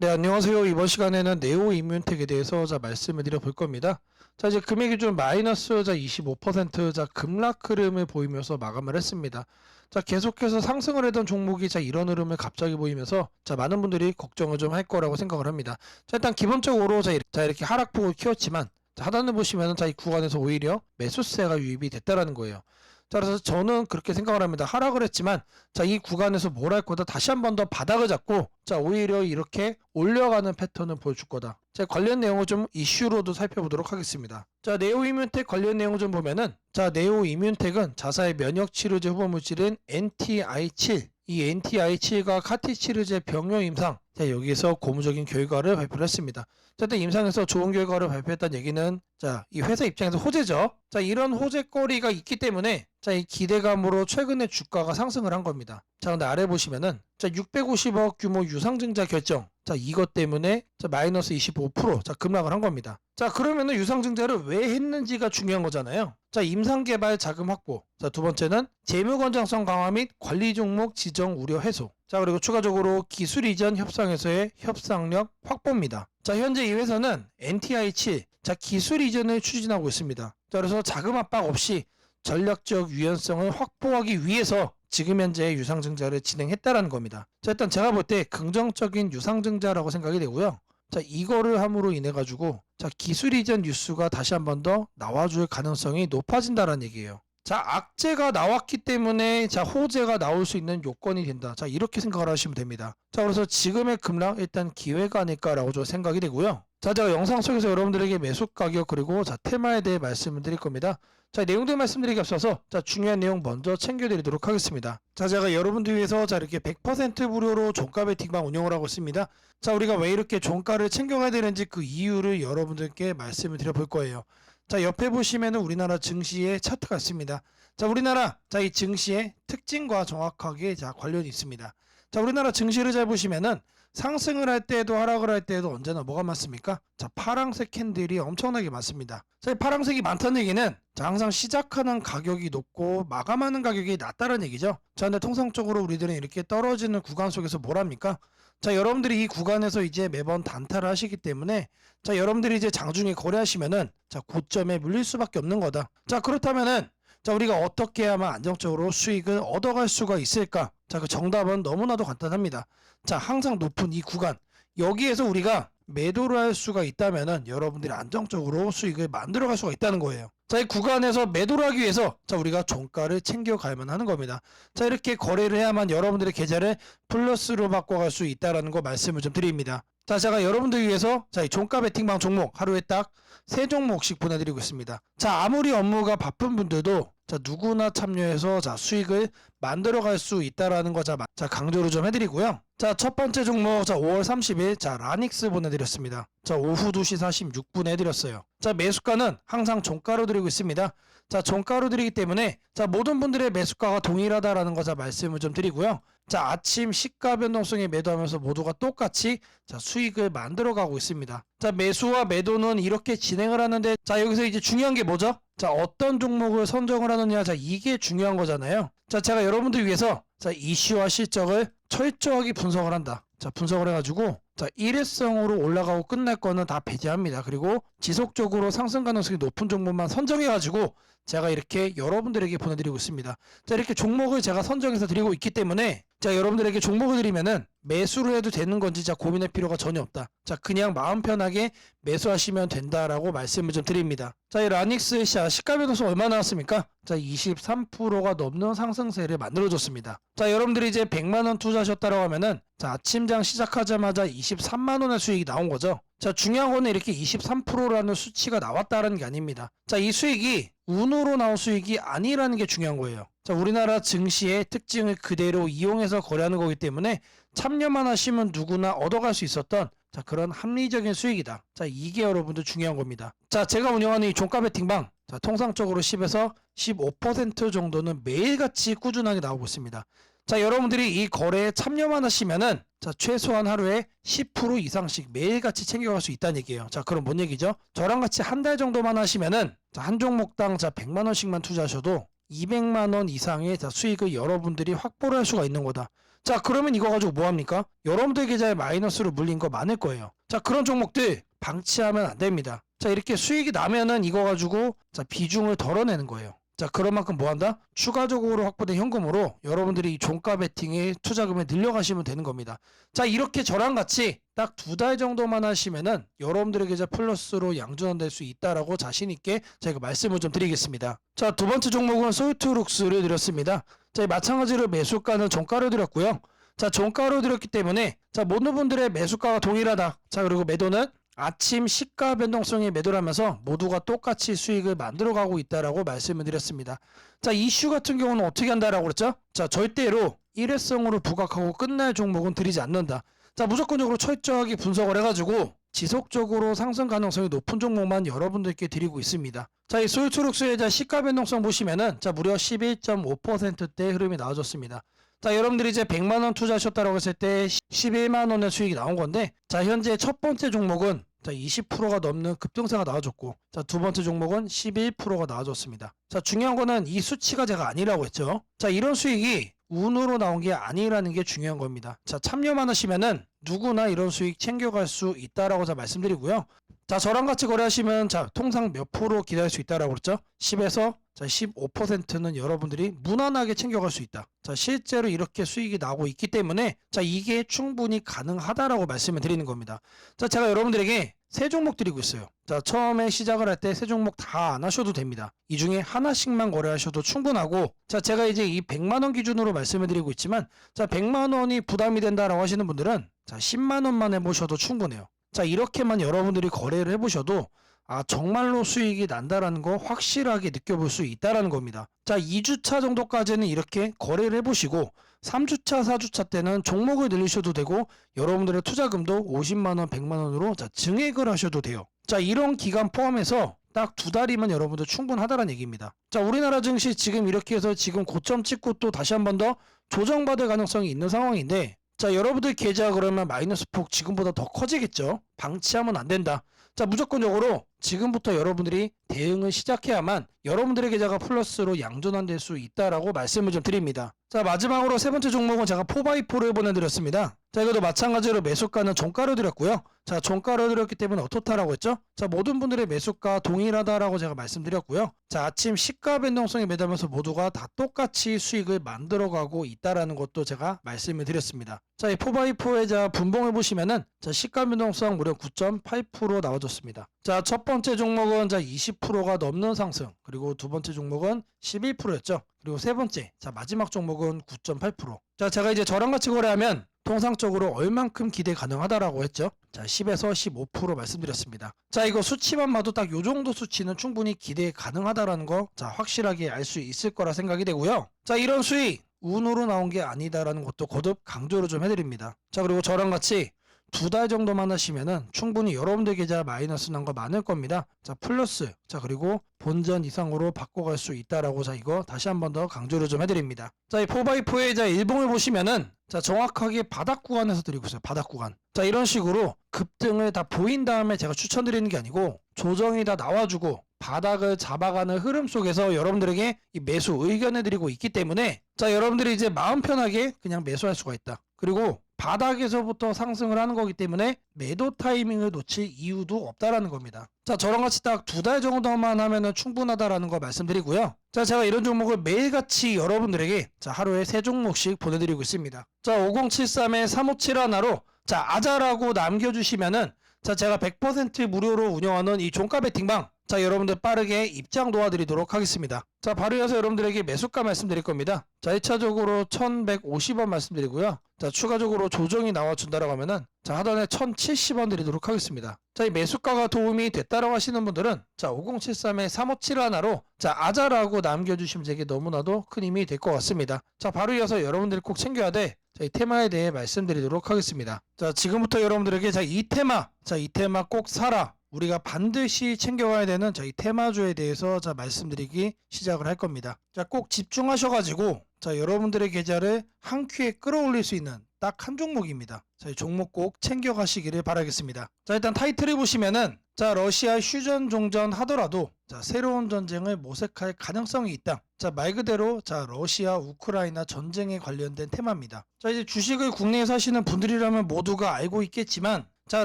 네, 안녕하세요. 이번 시간에는 네오 이뮨텍에 대해서 자 말씀을 드려 볼 겁니다. 자, 이제 금액이 좀 마이너스 자 25%자 급락 흐름을 보이면서 마감을 했습니다. 자, 계속해서 상승을 하던 종목이 자 이런 흐름을 갑자기 보이면서 자 많은 분들이 걱정을 좀 할 거라고 생각을 합니다. 자, 일단 기본적으로 자, 자, 이렇게 하락폭을 키웠지만 자, 하단을 보시면은 자 이 구간에서 오히려 매수세가 유입이 됐다라는 거예요. 자, 그래서 저는 그렇게 생각을 합니다. 하락을 했지만, 자, 이 구간에서 뭘 할 거다. 다시 한 번 더 바닥을 잡고, 자, 오히려 이렇게 올려가는 패턴을 보여줄 거다. 자, 관련 내용을 좀 이슈로도 살펴보도록 하겠습니다. 자, 네오 이뮨텍 관련 내용을 좀 보면은, 자, 네오 이뮨텍은 자사의 면역 치료제 후보 물질인 NTI7, 이 NTI7과 카티치르제 병용 임상, 자, 여기에서 고무적인 결과를 발표를 했습니다. 자, 일단 임상에서 좋은 결과를 발표했다는 얘기는 자, 이 회사 입장에서 호재죠. 자, 이런 호재거리가 있기 때문에 자, 이 기대감으로 최근에 주가가 상승을 한 겁니다. 자, 근데 아래 보시면은 자, 650억 규모 유상증자 결정. 자, 이것 때문에 자, 마이너스 25% 자, 급락을 한 겁니다. 자, 그러면은 유상증자를 왜 했는지가 중요한 거잖아요. 자, 임상개발 자금 확보. 자, 두 번째는 재무 건장성 강화 및 관리 종목 지정 우려 해소. 자, 그리고 추가적으로 기술 이전 협상에서의 협상력 확보입니다. 자, 현재 이 회사는 NTI7 자, 기술 이전을 추진하고 있습니다. 자, 그래서 자금 압박 없이 전략적 유연성을 확보하기 위해서 지금 현재 유상증자를 진행했다라는 겁니다. 자, 일단 제가 볼 때 긍정적인 유상증자라고 생각이 되고요. 자, 이거를 함으로 인해 가지고 자, 기술 이전 뉴스가 다시 한 번 더 나와줄 가능성이 높아진다라는 얘기예요. 자, 악재가 나왔기 때문에 자, 호재가 나올 수 있는 요건이 된다. 자, 이렇게 생각을 하시면 됩니다. 자, 그래서 지금의 급락 일단 기회가 아닐까라고 저 생각이 되고요. 자, 제가 영상 속에서 여러분들에게 매수 가격 그리고 자, 테마에 대해 말씀을 드릴 겁니다. 자, 내용들 말씀드리기 앞서서 자, 중요한 내용 먼저 챙겨드리도록 하겠습니다. 자, 제가 여러분들 위해서 자, 이렇게 100% 무료로 종가 베팅방 운영을 하고 있습니다. 자, 우리가 왜 이렇게 종가를 챙겨가야 되는지 그 이유를 여러분들께 말씀을 드려볼 거예요. 자, 옆에 보시면은 우리나라 증시의 차트가 있습니다. 자, 우리나라, 자, 이 증시의 특징과 정확하게 자, 관련이 있습니다. 자, 우리나라 증시를 잘 보시면은 상승을 할 때도 하락을 할 때도 언제나 뭐가 많습니까? 자, 파랑색 캔들이 엄청나게 많습니다. 자, 이 파랑색이 많다는 얘기는 자, 항상 시작하는 가격이 높고 마감하는 가격이 낮다는 얘기죠. 자, 근데 통상적으로 우리들은 이렇게 떨어지는 구간 속에서 뭘 합니까? 자, 여러분들이 이 구간에서 이제 매번 단타를 하시기 때문에 자, 여러분들이 이제 장중에 거래하시면은 자, 고점에 물릴 수밖에 없는 거다. 자, 그렇다면은 자, 우리가 어떻게 하면 안정적으로 수익을 얻어갈 수가 있을까? 자, 그 정답은 너무나도 간단합니다. 자, 항상 높은 이 구간. 여기에서 우리가 매도를 할 수가 있다면은 여러분들이 안정적으로 수익을 만들어 갈 수가 있다는 거예요. 자, 이 구간에서 매도를 하기 위해서 자, 우리가 종가를 챙겨 가야만 하는 겁니다. 자, 이렇게 거래를 해야만 여러분들의 계좌를 플러스로 바꿔 갈 수 있다라는 거 말씀을 좀 드립니다. 자, 제가 여러분들 위해서 자, 이 종가 베팅방 종목 하루에 딱 세 종목씩 보내드리고 있습니다. 자, 아무리 업무가 바쁜 분들도 자, 누구나 참여해서 자, 수익을 만들어 갈 수 있다라는 거 자, 마- 자, 강조를 좀 해드리고요. 자, 첫 번째 종목 자, 5월 30일 자, 라닉스 보내드렸습니다. 자, 오후 2시 46분에 해드렸어요. 자, 매수가는 항상 종가로 드리고 있습니다. 자, 종가로 드리기 때문에 자, 모든 분들의 매수가가 동일하다라는 거 자, 말씀을 좀 드리고요. 자, 아침 시가 변동성에 매도하면서 모두가 똑같이 자, 수익을 만들어 가고 있습니다. 자, 매수와 매도는 이렇게 진행을 하는데 자, 여기서 이제 중요한 게 뭐죠? 자, 어떤 종목을 선정을 하느냐. 자, 이게 중요한 거잖아요. 자, 제가 여러분들 위해서 자, 이슈와 실적을 철저하게 분석을 한다. 자, 분석을 해 가지고 자, 일회성으로 올라가고 끝날 거는 다 배제합니다. 그리고 지속적으로 상승 가능성이 높은 종목만 선정해가지고 제가 이렇게 여러분들에게 보내드리고 있습니다. 자, 이렇게 종목을 제가 선정해서 드리고 있기 때문에 자, 여러분들에게 종목을 드리면은 매수를 해도 되는 건지 자, 고민할 필요가 전혀 없다. 자, 그냥 마음 편하게 매수하시면 된다라고 말씀을 좀 드립니다. 자, 이 라닉스 시 시가 변동성 얼마 나왔습니까? 자, 23%가 넘는 상승세를 만들어줬습니다. 자, 여러분들이 이제 100만 원 투자하셨다고 하면은 자, 아침장 시작하자마자 23만 원의 수익이 나온 거죠. 자, 중요한 거는 이렇게 23%라는 수치가 나왔다는 게 아닙니다. 자, 이 수익이 운으로 나온 수익이 아니라는 게 중요한 거예요. 자, 우리나라 증시의 특징을 그대로 이용해서 거래하는 거기 때문에 참여만 하시면 누구나 얻어갈 수 있었던 자, 그런 합리적인 수익이다. 자, 이게 여러분들 중요한 겁니다. 자, 제가 운영하는 이 종가 베팅방 자, 통상적으로 10에서 15% 정도는 매일같이 꾸준하게 나오고 있습니다. 자, 여러분들이 이 거래에 참여만 하시면은 자, 최소한 하루에 10% 이상씩 매일같이 챙겨갈 수 있다는 얘기예요. 자, 그럼 뭔 얘기죠? 저랑 같이 한 달 정도만 하시면은 자, 한 종목당 자, 100만 원씩만 투자하셔도 200만 원 이상의 자, 수익을 여러분들이 확보를 할 수가 있는 거다. 자, 그러면 이거 가지고 뭐 합니까? 여러분들 계좌에 마이너스로 물린 거 많을 거예요. 자, 그런 종목들 방치하면 안 됩니다. 자, 이렇게 수익이 나면은 이거 가지고 자, 비중을 덜어내는 거예요. 자, 그런 만큼 뭐 한다? 추가적으로 확보된 현금으로 여러분들이 이 종가 베팅에 투자금을 늘려가시면 되는 겁니다. 자, 이렇게 저랑 같이 딱 두 달 정도만 하시면은 여러분들의 계좌 플러스로 양전될 수 있다라고 자신있게 제가 말씀을 좀 드리겠습니다. 자, 두 번째 종목은 소유투룩스를 드렸습니다. 자, 마찬가지로 매수가는 종가로 드렸고요. 자, 종가로 드렸기 때문에 자, 모든 분들의 매수가가 동일하다. 자, 그리고 매도는 아침 시가 변동성에 매도를 하면서 모두가 똑같이 수익을 만들어가고 있다라고 말씀을 드렸습니다. 자, 이슈 같은 경우는 어떻게 한다라고 그랬죠? 자, 절대로 일회성으로 부각하고 끝날 종목은 드리지 않는다. 자, 무조건적으로 철저하게 분석을 해가지고 지속적으로 상승 가능성이 높은 종목만 여러분들께 드리고 있습니다. 자, 이 소유초록수의 자 시가 변동성 보시면은 자 무려 11.5%대 흐름이 나와줬습니다. 자, 여러분들이 이제 100만 원 투자하셨다고 했을 때 11만 원의 수익이 나온 건데, 자, 현재 첫 번째 종목은 자, 20%가 넘는 급등세가 나와줬고, 자, 두 번째 종목은 11%가 나와줬습니다. 자, 중요한 거는 이 수치가 제가 아니라고 했죠. 자, 이런 수익이 운으로 나온 게 아니라는 게 중요한 겁니다. 자, 참여만 하시면은 누구나 이런 수익 챙겨갈 수 있다라고 자 말씀드리고요. 자, 저랑 같이 거래하시면 자, 통상 몇 프로 기다릴 수 있다라고 그랬죠? 10에서 자, 15%는 여러분들이 무난하게 챙겨갈 수 있다. 자, 실제로 이렇게 수익이 나고 있기 때문에 자, 이게 충분히 가능하다라고 말씀을 드리는 겁니다. 자, 제가 여러분들에게 세 종목 드리고 있어요. 자, 처음에 시작을 할 때 세 종목 다 안 하셔도 됩니다. 이 중에 하나씩만 거래하셔도 충분하고, 자, 제가 이제 이 100만원 기준으로 말씀을 드리고 있지만, 자, 100만원이 부담이 된다라고 하시는 분들은, 자, 10만원만 해보셔도 충분해요. 자, 이렇게만 여러분들이 거래를 해보셔도, 아, 정말로 수익이 난다라는 거 확실하게 느껴볼 수 있다라는 겁니다. 자, 2주차 정도까지는 이렇게 거래를 해보시고, 3주차, 4주차 때는 종목을 늘리셔도 되고, 여러분들의 투자금도 50만원, 100만원으로 자, 증액을 하셔도 돼요. 자, 이런 기간 포함해서 딱 두 달이면 여러분들 충분하다는 얘기입니다. 자, 우리나라 증시 지금 이렇게 해서 지금 고점 찍고 또 다시 한 번 더 조정받을 가능성이 있는 상황인데, 자, 여러분들 계좌 그러면 마이너스 폭 지금보다 더 커지겠죠? 방치하면 안 된다. 자, 무조건적으로 지금부터 여러분들이 대응을 시작해야만 여러분들의 계좌가 플러스로 양전환될 수 있다라고 말씀을 좀 드립니다. 자, 마지막으로 세 번째 종목은 제가 4x4를 보내드렸습니다. 자, 이것도 마찬가지로 매수가는 종가로 드렸고요. 자, 종가로 드렸기 때문에 어떻다라고 했죠? 자, 모든 분들의 매수가 동일하다라고 제가 말씀드렸고요. 자, 아침 시가 변동성에 매달면서 모두가 다 똑같이 수익을 만들어가고 있다라는 것도 제가 말씀을 드렸습니다. 자, 이 4x4의 자 분봉을 보시면은 자, 시가 변동성 무려 9.8% 나와줬습니다. 자, 첫 번째 종목은 자 20%가 넘는 상승, 그리고 두 번째 종목은 11%였죠. 그리고 세 번째, 자 마지막 종목은 9.8%. 자, 제가 이제 저랑 같이 거래하면 통상적으로 얼만큼 기대 가능하다라고 했죠. 자, 10에서 15% 말씀드렸습니다. 자, 이거 수치만 봐도 딱 요 정도 수치는 충분히 기대 가능하다라는 거, 자, 확실하게 알 수 있을 거라 생각이 되고요. 자, 이런 수익, 운으로 나온 게 아니다라는 것도 거듭 강조를 좀 해드립니다. 자, 그리고 저랑 같이 두 달 정도만 하시면은 충분히 여러분들 계좌 마이너스 난 거 많을 겁니다. 자, 플러스. 자, 그리고 본전 이상으로 바꿔갈 수 있다라고 자, 이거 다시 한 번 더 강조를 좀 해드립니다. 자, 이 4x4의 자, 일봉을 보시면은 자, 정확하게 바닥 구간에서 드리고 있어요. 바닥 구간. 자, 이런 식으로 급등을 다 보인 다음에 제가 추천드리는 게 아니고 조정이 다 나와주고 바닥을 잡아가는 흐름 속에서 여러분들에게 이 매수 의견을 드리고 있기 때문에 자, 여러분들이 이제 마음 편하게 그냥 매수할 수가 있다. 그리고 바닥에서부터 상승을 하는 거기 때문에 매도 타이밍을 놓칠 이유도 없다라는 겁니다. 자, 저랑 같이 딱 두 달 정도만 하면은 충분하다라는 거 말씀드리고요. 자, 제가 이런 종목을 매일같이 여러분들에게 자, 하루에 세 종목씩 보내드리고 있습니다. 자, 5073에 357 하나로 자, 아자라고 남겨주시면은 자, 제가 100% 무료로 운영하는 이 종가 베팅방 자, 여러분들 빠르게 입장 도와드리도록 하겠습니다. 자, 바로 이어서 여러분들에게 매수가 말씀드릴 겁니다. 자, 1차적으로 1150원 말씀드리고요. 자, 추가적으로 조정이 나와준다라고 하면은 자, 하단에 1070원 드리도록 하겠습니다. 자, 이 매수가가 도움이 됐다라고 하시는 분들은 자, 5073에 357 하나로 자, 아자라고 남겨주시면 제게 너무나도 큰 힘이 될 것 같습니다. 자, 바로 이어서 여러분들이 꼭 챙겨야 돼. 자, 이 테마에 대해 말씀드리도록 하겠습니다. 자, 지금부터 여러분들에게 자, 이 테마, 자, 이 테마 꼭 사라. 우리가 반드시 챙겨가야 되는 저희 테마주에 대해서 자 말씀드리기 시작을 할 겁니다. 자 꼭 집중하셔가지고 자, 여러분들의 계좌를 한 큐에 끌어올릴 수 있는 딱 한 종목입니다. 자, 이 종목 꼭 챙겨가시기를 바라겠습니다. 자, 일단 타이틀을 보시면은 자, 러시아 휴전 종전 하더라도 자, 새로운 전쟁을 모색할 가능성이 있다. 자, 말 그대로 자, 러시아 우크라이나 전쟁에 관련된 테마입니다. 자, 이제 주식을 국내에 사시는 분들이라면 모두가 알고 있겠지만 자,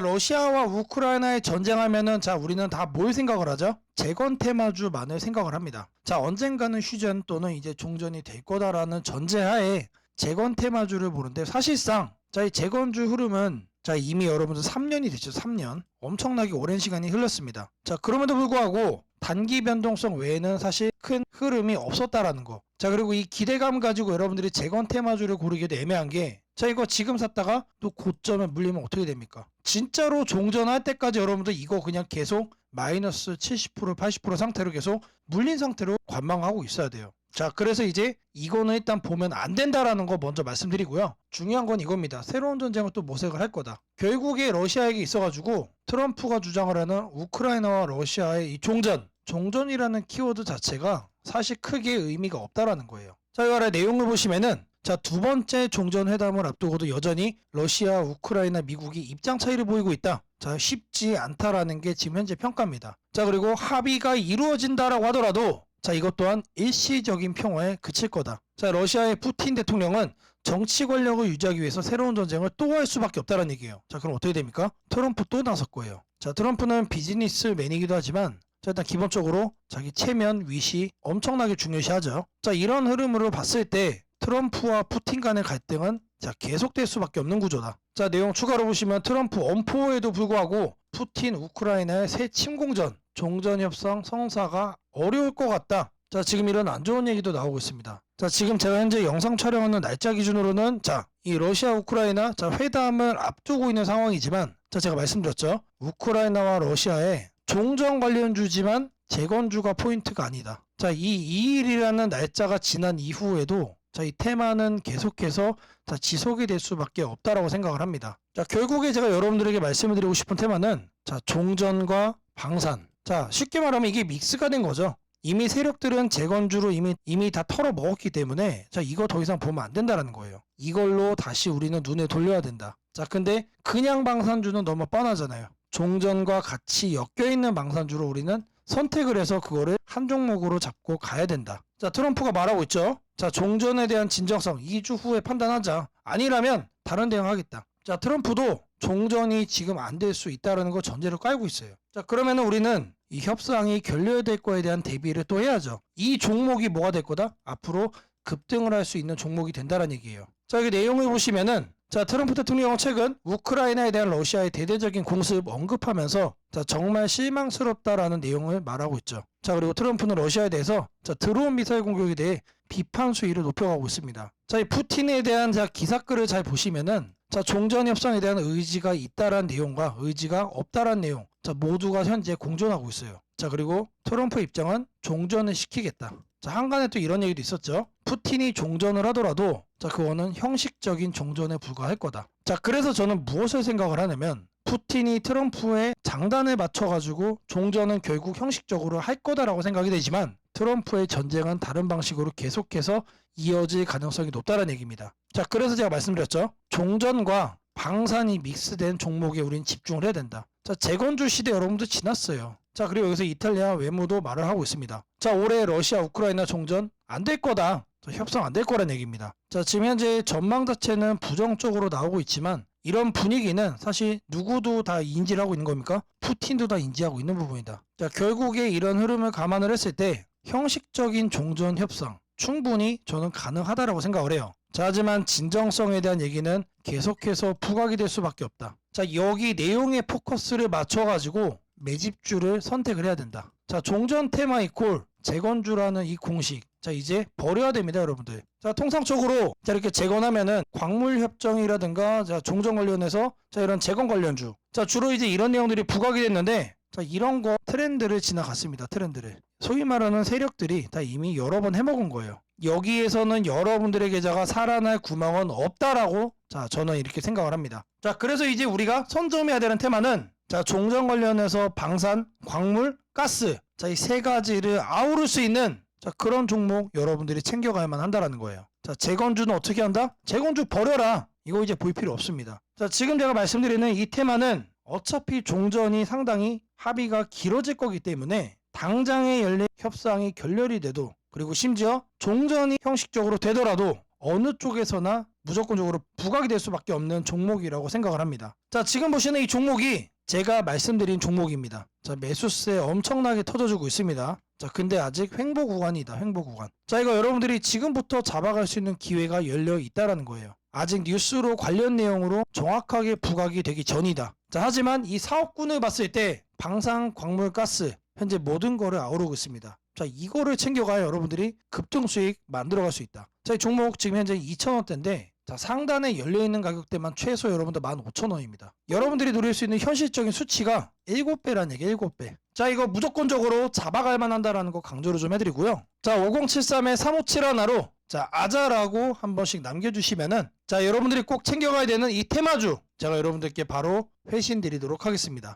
러시아와 우크라이나의 전쟁하면은 자, 우리는 다 뭘 생각을 하죠? 재건 테마주만을 생각을 합니다. 자, 언젠가는 휴전 또는 이제 종전이 될 거다라는 전제하에 재건 테마주를 보는데 사실상 자, 이 재건주 흐름은 자, 이미 여러분들 3년이 됐죠. 3년. 엄청나게 오랜 시간이 흘렀습니다. 자, 그럼에도 불구하고 단기 변동성 외에는 사실 큰 흐름이 없었다라는 거. 자, 그리고 이 기대감 가지고 여러분들이 재건 테마주를 고르기도 애매한 게 자, 이거 지금 샀다가 또 고점에 물리면 어떻게 됩니까? 진짜로 종전할 때까지 여러분들 이거 그냥 계속 마이너스 70% 80% 상태로 계속 물린 상태로 관망하고 있어야 돼요. 자, 그래서 이제 이거는 일단 보면 안 된다라는 거 먼저 말씀드리고요. 중요한 건 이겁니다. 새로운 전쟁을 또 모색을 할 거다. 결국에 러시아에게 있어가지고 트럼프가 주장을 하는 우크라이나와 러시아의 이 종전, 종전이라는 키워드 자체가 사실 크게 의미가 없다라는 거예요. 자, 이 아래 내용을 보시면은 자, 두 번째 종전 회담을 앞두고도 여전히 러시아, 우크라이나, 미국이 입장 차이를 보이고 있다. 자, 쉽지 않다라는 게 지금 현재 평가입니다. 자, 그리고 합의가 이루어진다라고 하더라도 자, 이것 또한 일시적인 평화에 그칠 거다. 자, 러시아의 푸틴 대통령은 정치 권력을 유지하기 위해서 새로운 전쟁을 또 할 수밖에 없다는 얘기예요. 자, 그럼 어떻게 됩니까? 트럼프 또 나설 거예요. 자, 트럼프는 비즈니스맨이기도 하지만 자, 일단 기본적으로 자기 체면, 위시 엄청나게 중요시하죠. 자, 이런 흐름으로 봤을 때 트럼프와 푸틴 간의 갈등은 자, 계속될 수밖에 없는 구조다. 자, 내용 추가로 보시면 트럼프 엄포에도 불구하고 푸틴 우크라이나의 새 침공전, 종전 협상 성사가 어려울 것 같다. 자, 지금 이런 안 좋은 얘기도 나오고 있습니다. 자, 지금 제가 현재 영상 촬영하는 날짜 기준으로는 자, 이 러시아 우크라이나 자, 회담을 앞두고 있는 상황이지만 자, 제가 말씀드렸죠. 우크라이나와 러시아의 종전 관련주지만 재건주가 포인트가 아니다. 자, 이 2일이라는 날짜가 지난 이후에도 자, 이 테마는 계속해서 자, 지속이 될 수밖에 없다라고 생각을 합니다. 자, 결국에 제가 여러분들에게 말씀을 드리고 싶은 테마는 자, 종전과 방산. 자, 쉽게 말하면 이게 믹스가 된 거죠. 이미 세력들은 재건주로 이미 이미 다 털어 먹었기 때문에 자, 이거 더 이상 보면 안 된다라는 거예요. 이걸로 다시 우리는 눈에 돌려야 된다. 자, 근데 그냥 방산주는 너무 뻔하잖아요. 종전과 같이 엮여 있는 방산주로 우리는 선택을 해서 그거를 한 종목으로 잡고 가야 된다. 자, 트럼프가 말하고 있죠. 자, 종전에 대한 진정성 2주 후에 판단하자. 아니라면 다른 대응하겠다. 자, 트럼프도 종전이 지금 안 될 수 있다는 걸 전제로 깔고 있어요. 자, 그러면은 우리는 이 협상이 결렬될 거에 대한 대비를 또 해야죠. 이 종목이 뭐가 될 거다? 앞으로 급등을 할 수 있는 종목이 된다는 얘기예요. 자, 여기 내용을 보시면은 자, 트럼프 대통령은 최근 우크라이나에 대한 러시아의 대대적인 공습 언급하면서 자, 정말 실망스럽다라는 내용을 말하고 있죠. 자, 그리고 트럼프는 러시아에 대해서 자, 드론 미사일 공격에 대해 비판 수위를 높여가고 있습니다. 자, 이 푸틴에 대한 자, 기사글을 잘 보시면은 자, 종전 협상에 대한 의지가 있다란 내용과 의지가 없다란 내용. 자, 모두가 현재 공존하고 있어요. 자, 그리고 트럼프 입장은 종전을 시키겠다. 자, 한간에 또 이런 얘기도 있었죠. 푸틴이 종전을 하더라도 자, 그거는 형식적인 종전에 불과할 거다. 자, 그래서 저는 무엇을 생각을 하냐면 푸틴이 트럼프의 장단에 맞춰가지고 종전은 결국 형식적으로 할 거다라고 생각이 되지만 트럼프의 전쟁은 다른 방식으로 계속해서 이어질 가능성이 높다는 얘기입니다. 자, 그래서 제가 말씀드렸죠. 종전과 방산이 믹스된 종목에 우린 집중을 해야 된다. 자, 재건주 시대 여러분들 지났어요. 자, 그리고 여기서 이탈리아 외무도 말을 하고 있습니다. 자, 올해 러시아 우크라이나 종전 안 될 거다. 자, 협상 안 될 거란 얘기입니다. 자, 지금 현재 전망 자체는 부정적으로 나오고 있지만 이런 분위기는 사실 누구도 다 인지를 하고 있는 겁니까? 푸틴도 다 인지하고 있는 부분이다. 자, 결국에 이런 흐름을 감안을 했을 때 형식적인 종전 협상 충분히 저는 가능하다라고 생각을 해요. 자, 하지만 진정성에 대한 얘기는 계속해서 부각이 될 수밖에 없다. 자, 여기 내용에 포커스를 맞춰가지고 매집주를 선택을 해야 된다. 자, 종전 테마 이콜 재건주라는 이 공식. 자, 이제 버려야 됩니다, 여러분들. 자, 통상적으로 자, 이렇게 재건하면은 광물 협정이라든가 자, 종전 관련해서 자, 이런 재건 관련주. 자, 주로 이제 이런 내용들이 부각이 됐는데 자, 이런 거 트렌드를 지나갔습니다. 트렌드를. 소위 말하는 세력들이 다 이미 여러 번 해먹은 거예요. 여기에서는 여러분들의 계좌가 살아날 구멍은 없다라고 자, 저는 이렇게 생각을 합니다. 자, 그래서 이제 우리가 선점해야 되는 테마는 자, 종전 관련해서 방산, 광물, 가스. 자, 이 세 가지를 아우를 수 있는 자, 그런 종목 여러분들이 챙겨가야만 한다라는 거예요. 자, 재건주는 어떻게 한다? 재건주 버려라. 이거 이제 볼 필요 없습니다. 자, 지금 제가 말씀드리는 이 테마는 어차피 종전이 상당히 합의가 길어질 거기 때문에 당장의 연례 협상이 결렬이 돼도 그리고 심지어 종전이 형식적으로 되더라도 어느 쪽에서나 무조건적으로 부각이 될 수밖에 없는 종목이라고 생각을 합니다. 자, 지금 보시는 이 종목이 제가 말씀드린 종목입니다. 자, 매수세 엄청나게 터져주고 있습니다. 자, 근데 아직 횡보 구간이다. 횡보 구간. 자, 이거 여러분들이 지금부터 잡아갈 수 있는 기회가 열려 있다라는 거예요. 아직 뉴스로 관련 내용으로 정확하게 부각이 되기 전이다. 자, 하지만 이 사업군을 봤을 때 방산, 광물, 가스 현재 모든 거를 아우르고 있습니다. 자, 이거를 챙겨가야 여러분들이 급등 수익 만들어갈 수 있다. 자, 이 종목 지금 현재 2,000원대인데 자, 상단에 열려있는 가격대만 최소 여러분들 15,000원입니다. 여러분들이 노릴 수 있는 현실적인 수치가 7배라는 얘기 7배. 자, 이거 무조건적으로 잡아갈 만한다라는 거 강조를 좀 해드리고요. 자, 5073에 357 하나로 자, 아자라고 한 번씩 남겨주시면은 자, 여러분들이 꼭 챙겨가야 되는 이 테마주 제가 여러분들께 바로 회신 드리도록 하겠습니다.